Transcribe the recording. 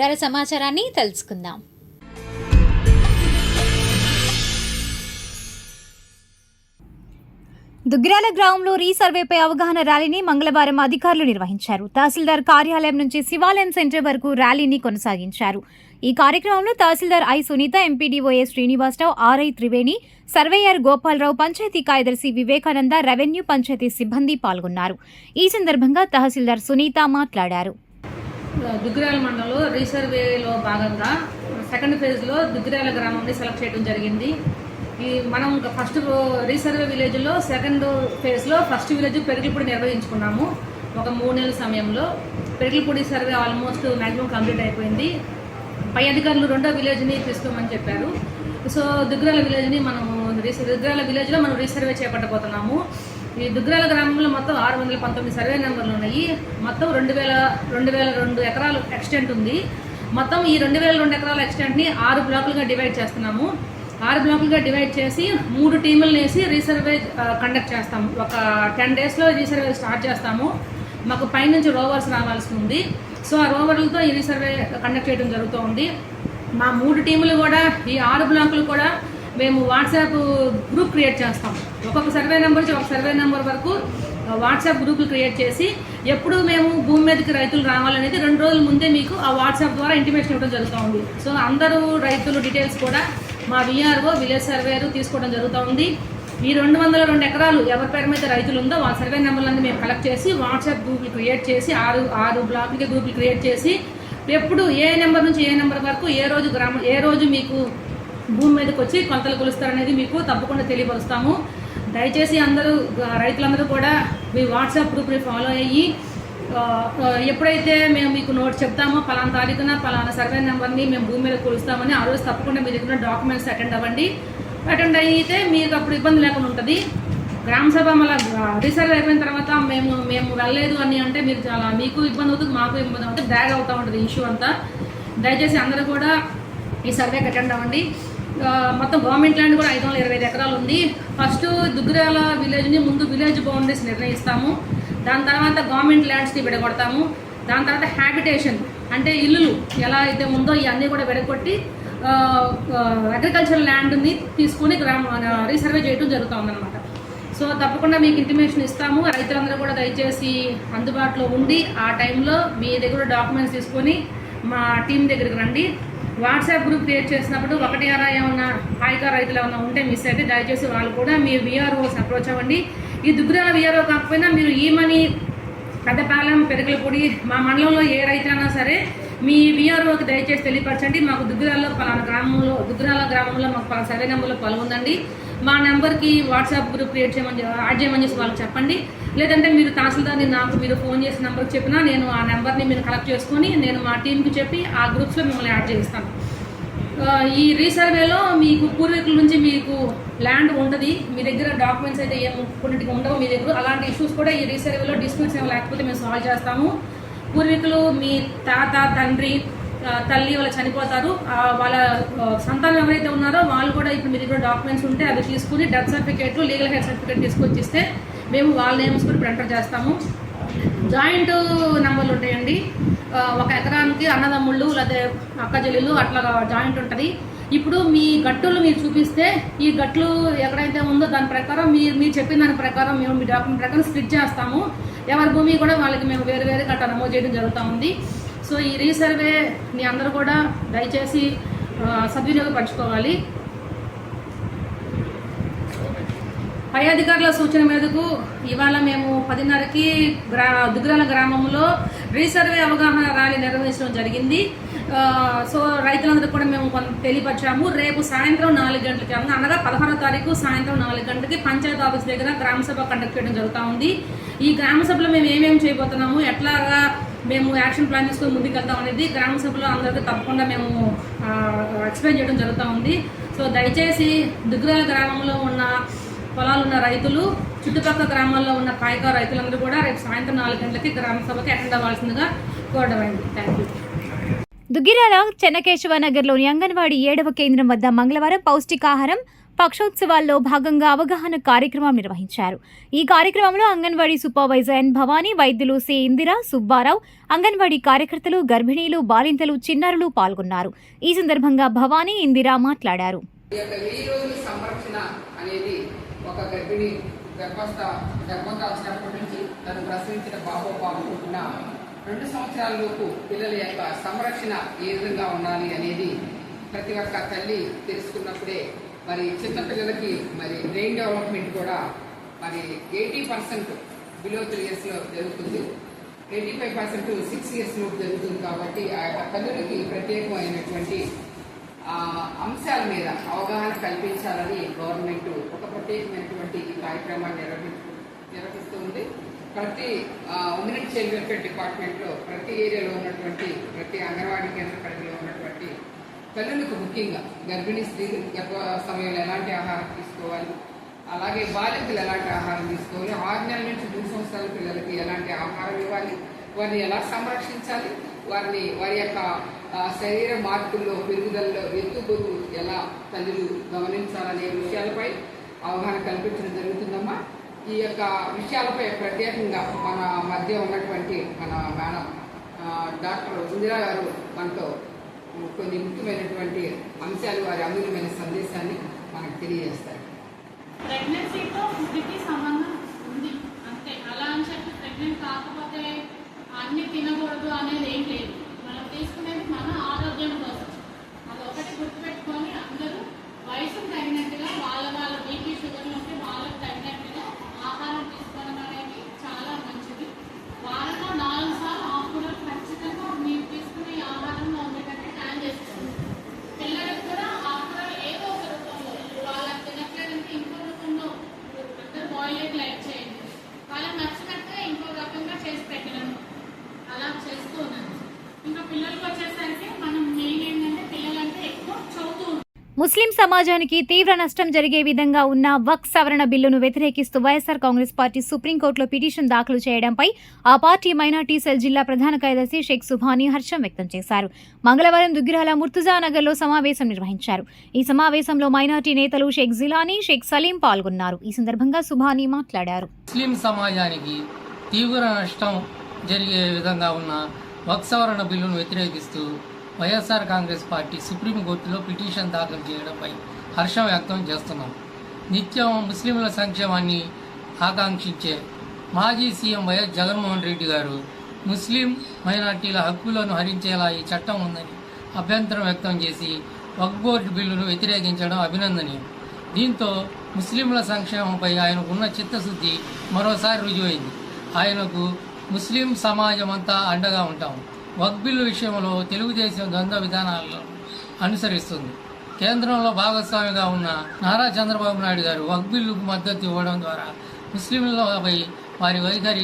వివరాల సమాచారాన్ని తెలుసుకుందాం. దుగ్గిరాల గ్రామంలో రీసర్వేపై అవగాహన ర్యాలీని మంగళవారం అధికారులు నిర్వహించారు. తహసీల్దార్ కార్యాలయం నుంచి శివాలయం సెంటర్ వరకు ర్యాలీని కొనసాగించారు. ఈ కార్యక్రమంలో tahsildar I Sunitha MPDO A Srinivasarao RI Triveni surveyor Gopalarao panchayat కార్యదర్శి వివేకానంద రెవెన్యూ పంచాయతీ సిబ్బంది పాల్గొన్నారు. ఈ సందర్భంగా తహసీల్దార్ సునీత మాట్లాడారు. దుగ్గిరాల మండలంలో రీసర్వేలో భాగంగా సెకండ్ ఫేజ్లో దుగ్గిరాల గ్రామాన్ని సెలెక్ట్ చేయడం జరిగింది. ఈ మనం ఫస్ట్ రీసర్వే విలేజ్లో సెకండ్ ఫేజ్లో ఫస్ట్ విలేజ్ పెరిగిపూడి నిర్వహించుకున్నాము. ఒక మూడు నెలల సమయంలో Perigipudi survey almost maximum complete అయిపోయింది. పై అధికారులు రెండో విలేజ్ని తీసుకోమని చెప్పారు. సో దుగ్గిరాల విలేజ్ని మనం రీస దుగ్గిరాల విలేజ్లో మనం రీసర్వే చేపట్టబోతున్నాము. ఈ దుగ్గిరాల గ్రామంలో మొత్తం ఆరు వందల పంతొమ్మిది సర్వే నెంబర్లు ఉన్నాయి. మొత్తం రెండు వేల రెండు వేల రెండు ఎకరాలు ఎక్స్టెంట్ ఉంది. మొత్తం ఈ రెండు వేల రెండు ఎకరాల ఎక్స్టెంట్ని ఆరు బ్లాకులుగా డివైడ్ చేస్తున్నాము. ఆరు బ్లాకులుగా డివైడ్ చేసి మూడు టీములను వేసి రీసర్వే కండక్ట్ చేస్తాము. ఒక టెన్ డేస్లో రీసర్వే స్టార్ట్ చేస్తాము. మాకు పైనుంచి రోవర్స్ రావాల్సి ఉంది. సో ఆ రోవర్లతో ఈ రీసర్వే కండక్ట్ చేయడం జరుగుతూ ఉంది. మా మూడు టీములు కూడా ఈ ఆరు బ్లాకులు కూడా మేము వాట్సాప్ గ్రూప్ క్రియేట్ చేస్తాం. ఒక్కొక్క సర్వే నెంబర్ నుంచి ఒక సర్వే నెంబర్ వరకు వాట్సాప్ గ్రూపులు క్రియేట్ చేసి ఎప్పుడు మేము భూమి మీదకి రైతులు రావాలనేది రెండు రోజుల ముందే మీకు ఆ వాట్సాప్ ద్వారా ఇంటిమేషన్ ఇవ్వడం జరుగుతూ ఉంది. సో అందరూ రైతులు డీటెయిల్స్ కూడా మా విఆర్ఓ విలేజ్ సర్వేరు తీసుకోవడం జరుగుతూ ఉంది. ఈ రెండు వందల రెండు ఎకరాలు ఎవరి పేరు మీద రైతులు ఉందో వాళ్ళ సర్వే నెంబర్లన్నీ మేము కలెక్ట్ చేసి వాట్సాప్ గ్రూపులు క్రియేట్ చేసి ఆరు ఆరు బ్లాక్లకి గ్రూపులు క్రియేట్ చేసి ఎప్పుడు ఏ నెంబర్ నుంచి ఏ నెంబర్ వరకు ఏ రోజు గ్రామం ఏ రోజు మీకు భూమి మీదకి వచ్చి కొలతలు కొలుస్తారనేది మీకు తప్పకుండా తెలియపరుస్తాము. దయచేసి అందరూ రైతులందరూ కూడా మీ వాట్సాప్ గ్రూప్ని ఫాలో అయ్యి ఎప్పుడైతే మేము మీకు నోట్ చెప్తామో పలానా తారీఖున పలానా సర్వే నెంబర్ని మేము భూమి మీద కొలుస్తామని ఆ రోజు తప్పకుండా మీ దగ్గర డాక్యుమెంట్స్ అటెండ్ అవ్వండి. అటెండ్ అయితే మీకు అప్పుడు ఇబ్బంది లేకుండా ఉంటుంది. గ్రామ సభ మళ్ళీ రీసర్వ్ అయిపోయిన తర్వాత మేము మేము వెళ్ళలేదు అని అంటే మీరు చాలా మీకు ఇబ్బంది అవుతుంది మాకు ఇబ్బంది అవుతుంది డ్యాగ్ అవుతూ ఉంటుంది ఇష్యూ అంతా. దయచేసి అందరూ కూడా ఈ సర్వేకి అటెండ్ అవ్వండి. మొత్తం గవర్నమెంట్ ల్యాండ్ కూడా ఐదు వందల ఇరవై ఐదు ఎకరాలు ఉంది. ఫస్ట్ దుగ్గిరాల విలేజ్ని ముందు విలేజ్ బౌండరీస్ నిర్ణయిస్తాము. దాని తర్వాత గవర్నమెంట్ ల్యాండ్స్ని విడగొడతాము. దాని తర్వాత హ్యాబిటేషన్ అంటే ఇల్లులు ఎలా అయితే ఉందో ఇవన్నీ కూడా విడగొట్టి అగ్రికల్చర్ ల్యాండ్ని తీసుకుని గ్రామ రీసర్వే చేయడం జరుగుతుందన్నమాట. సో తప్పకుండా మీకు ఇంటిమేషన్ ఇస్తాము. రైతులందరూ కూడా దయచేసి అందుబాటులో ఉండి ఆ టైంలో మీ దగ్గర డాక్యుమెంట్స్ తీసుకొని మా టీం దగ్గరికి రండి. వాట్సాప్ గ్రూప్ క్రియేట్ చేసినప్పుడు ఒకటి అరా ఏమన్నా హాయిగా రైతులు ఏమన్నా ఉంటే మిస్ అయితే దయచేసి వాళ్ళు కూడా మీ విఆర్ఓస్ అప్రోచ్ అవ్వండి. ఈ దుగ్గురాల విఆర్ఓ కాకపోయినా మీరు ఈ మనీ పెద్దపాలెం పెరుగులపూడి మా మండలంలో ఏ రైతైనా సరే మీ విఆర్ఓకి దయచేసి తెలియపరచండి. మాకు దుగ్గురాల్లో పలానా గ్రామంలో దుగ్గురాల గ్రామంలో మాకు పలానా సర్వే నెంబర్లో పొలం ఉందండి మా నెంబర్కి వాట్సాప్ గ్రూప్ క్రియేట్ చేయమని యాడ్ చేయమని చేసి వాళ్ళకి చెప్పండి. లేదంటే మీరు తహసీల్దార్ని నాకు మీరు ఫోన్ చేసిన నెంబర్కి చెప్పినా నేను ఆ నెంబర్ని మీరు కలెక్ట్ చేసుకొని నేను మా టీంకి చెప్పి ఆ గ్రూప్స్లో మిమ్మల్ని యాడ్ చేస్తాను ఈ రీసర్వేలో మీకు పూర్వీకుల నుంచి మీకు ల్యాండ్ ఉంటుంది. మీ దగ్గర డాక్యుమెంట్స్ అయితే ఏం కొన్నిటికి ఉండవు మీ దగ్గర. అలాంటి ఇష్యూస్ కూడా ఈ రీసర్వేలో డిస్ప్యూట్స్ ఏమి లేకపోతే మేము సాల్వ్ చేస్తాము. పూర్వీకులు మీ తాత తండ్రి తల్లి వాళ్ళు చనిపోతారు. వాళ్ళ సంతానం ఎవరైతే ఉన్నారో వాళ్ళు కూడా ఇప్పుడు మీరు కూడా డాక్యుమెంట్స్ ఉంటే అవి తీసుకుని death certificate legal health certificate తీసుకొచ్చిస్తే మేము వాళ్ళ నేమ్స్ కూడా ప్రింటర్ చేస్తాము. జాయింట్ నెంబర్లు ఉంటాయండి. ఒక ఎకరానికి అన్నదమ్ముళ్ళు లేదా అక్క చెల్లెలు అట్లా జాయింట్ ఉంటుంది. ఇప్పుడు మీ గట్టులు మీరు చూపిస్తే ఈ గట్లు ఎక్కడైతే ఉందో దాని ప్రకారం మీరు మీరు చెప్పిన దాని ప్రకారం మేము మీ డాక్యుమెంట్ ప్రకారం స్ప్లిట్ చేస్తాము. ఎవరి భూమి కూడా వాళ్ళకి మేము వేరు వేరు గట్ట నమోదు చేయడం జరుగుతూ ఉంది. సో ఈ రీసర్వే మీ అందరూ కూడా దయచేసి సద్వినియోగపరచుకోవాలి. పై అధికారుల సూచన మేరకు ఇవాళ మేము పదిన్నరకి గ్రా దుగ్రాల గ్రామంలో రీసర్వే అవగాహన ర్యాలీ నిర్వహించడం జరిగింది. సో రైతులందరికీ కూడా మేము కొంత తెలియపరిచాము. రేపు సాయంత్రం నాలుగు గంటలకి అనగా పదహారో తారీఖు సాయంత్రం నాలుగు గంటలకి పంచాయత్ ఆఫీస్ దగ్గర గ్రామ సభ కండక్ట్ చేయడం జరుగుతూ ఉంది. ఈ గ్రామ సభలో మేము ఏమేమి చేయబోతున్నాము? ఎట్లాగా మేము యాక్షన్ ప్లాన్ చేసుకుని ముందుకు వెళ్తాం అనేది గ్రామ సభలో అందరికీ తప్పకుండా మేము ఎక్స్ప్లెయిన్ చేయడం జరుగుతూ ఉంది. సో దయచేసి దుగ్గిరాల గ్రామంలో ఉన్న పొలాలు ఉన్న రైతులు చుట్టుపక్కల గ్రామాల్లో ఉన్న పాయక రైతులందరూ కూడా రేపు సాయంత్రం నాలుగు గంటలకి గ్రామ సభకి అటెండ్ అవ్వాల్సిందిగా కోరడమైంది థ్యాంక్ యూ దుగ్గిరాల చెన్నకేశవ నగర్లోని అంగన్వాడీ ఏడవ కేంద్రం వద్ద మంగళవారం పౌష్టికాహారం పక్షోత్సవాల్లో భాగంగా అవగాహన కార్యక్రమం నిర్వహించారు. ఈ కార్యక్రమంలో అంగన్వాడీ సూపర్వైజర్ ఎన్ భవానీ వైద్యులు సి ఇందిర సుబ్బారావు అంగన్వాడీ కార్యకర్తలు గర్భిణీలు బాలింతలు చిన్నారులు పాల్గొన్నారు. ఈ సందర్భంగా భవానీ ఇందిర మాట్లాడారు. సంరక్షణ అనేది ఒక గర్భిణి గర్భస్థ గర్భం దాల్చినప్పటి నుంచి తను ప్రసవించిన బాబో బాబు పుట్టిన రెండు సంవత్సరాల లోపు పిల్లల యొక్క సంరక్షణ ఏ విధంగా ఉండాలి అనేది ప్రతి ఒక్క తల్లి తెలుసుకున్నప్పుడే మరి చిన్నపిల్లలకి మరి బ్రెయిన్ డెవలప్మెంట్ కూడా మరి ఎయిటీ పర్సెంట్ బిలో త్రీ ఇయర్స్లో జరుగుతుంది. Eighty five percent six years లోపు జరుగుతుంది కాబట్టి ఆ యొక్క తల్లులకి ప్రత్యేకమైనటువంటి అంశాల మీద అవగాహన కల్పించాలని గవర్నమెంట్ ఒక ప్రత్యేకమైనటువంటి ఈ కార్యక్రమాన్ని నిర్వహి నిర్వహిస్తుంది ప్రతి ఉమెన్ చైల్డ్ వెల్ఫేర్ డిపార్ట్మెంట్లో ప్రతి ఏరియాలో ఉన్నటువంటి ప్రతి అంగన్వాడీ కేంద్ర పరిధిలో ఉన్నటువంటి తల్లులకు ముఖ్యంగా గర్భిణీ స్త్రీలు గర్భ సమయంలో ఎలాంటి ఆహారం తీసుకోవాలి? అలాగే బాలికలు ఎలాంటి ఆహారం తీసుకోవాలి? ఆరు నెలల నుంచి మూడు సంవత్సరాల పిల్లలకి ఎలాంటి ఆహారం ఇవ్వాలి? వారిని ఎలా సంరక్షించాలి? వారిని వారి యొక్క శరీర మార్పుల్లో పెరుగుదలలో ఎత్తు పొరుగు ఎలా తల్లులు గమనించాలనే విషయాలపై అవగాహన కల్పించడం జరుగుతుందమ్మా. ఈ యొక్క విషయాలపై ప్రత్యేకంగా మన మధ్య ఉన్నటువంటి మన మేడం డాక్టర్ ఇందిరా గారు మనతో కొన్ని ముఖ్యమైనటువంటి అంశాలు వారి అమూల్యమైన సందేశాన్ని మనకు తెలియజేస్తారు. ప్రెగ్నెన్సీతో ఫుడ్కి సంబంధం ఉంది. అంతే. అలా అని చెప్పి ప్రెగ్నెంట్ కాకపోతే అన్ని తినకూడదు అనేది ఏం లేదు. మనం తీసుకునేది మన ఆరోగ్యం కోసం అది ఒకటి గుర్తుపెట్టుకొని అందరూ వయసుకు తగినట్టుగా వాళ్ళ వాళ్ళ బీపీ షుగర్లు ఉంటే వాళ్ళకి తగినట్టుగా ఆహారం తీసుకోవడం అనేది చాలా మంచిది వారంలో నాలుగు సార్లు ఆకుకూరలు ఖచ్చితంగా మీరు తీసుకునే ఆహారంలో ఉండేటట్టు ప్లాన్ చేసుకోండి పిల్లలకు కూడా ఆకుకూరలు ఏదో ఒక రూపంలో ఇప్పుడు వాళ్ళకి తినట్లేదంటే ఇంకో రూపంలో ఇప్పుడు అందరూ ముస్లిం సమాజానికి తీవ్ర నష్టం జరిగే విధంగా ఉన్న వక్ సవరణ బిల్లును వ్యతిరేకిస్తూ వైఎస్సార్ కాంగ్రెస్ పార్టీ సుప్రీంకోర్టులో పిటిషన్ దాఖలు చేయడంపై ఆ పార్టీ మైనార్టీ సెల్ జిల్లా ప్రధాన కార్యదర్శి షేక్ సుభాని హర్షం వ్యక్తం చేశారు. మంగళవారం దుగ్గిరాల ముర్తుజానగర్లో సమావేశం నిర్వహించారు. ఈ సమావేశంలో మైనార్టీ నేతలు షేక్ జిలానీ షేక్ సలీం పాల్గొన్నారు. ఈ సందర్భంగా సుభాని మాట్లాడారు. ముస్లిం సమాజానికి తీవ్ర నష్టం జరిగే విధంగా ఉన్న వక్ సవరణ బిల్లును వ్యతిరేకిస్తూ వైఎస్ఆర్ కాంగ్రెస్ పార్టీ సుప్రీంకోర్టులో పిటిషన్ దాఖలు చేయడంపై హర్షం వ్యక్తం చేస్తున్నాం. నిత్యం ముస్లింల సంక్షేమాన్ని ఆకాంక్షించే మాజీ సీఎం వైఎస్ జగన్మోహన్ రెడ్డి గారు ముస్లిం మైనార్టీల హక్కులను హరించేలా ఈ చట్టం ఉందని అభ్యంతరం వ్యక్తం చేసి వక్ బోర్డు బిల్లును వ్యతిరేకించడం అభినందనీయం. దీంతో ముస్లింల సంక్షేమంపై ఆయనకు ఉన్న చిత్తశుద్ధి మరోసారి రుజువైంది. ఆయనకు ముస్లిం సమాజం అంతా అండగా ఉంటాం. వక్ బిల్లు విషయంలో తెలుగుదేశం ద్వంద్వ విధానాలను అనుసరిస్తుంది. కేంద్రంలో భాగస్వామిగా ఉన్న నారా చంద్రబాబు నాయుడు గారు వక్ బిల్లుకు మద్దతు ఇవ్వడం ద్వారా ముస్లింలపై వారి వైఖరి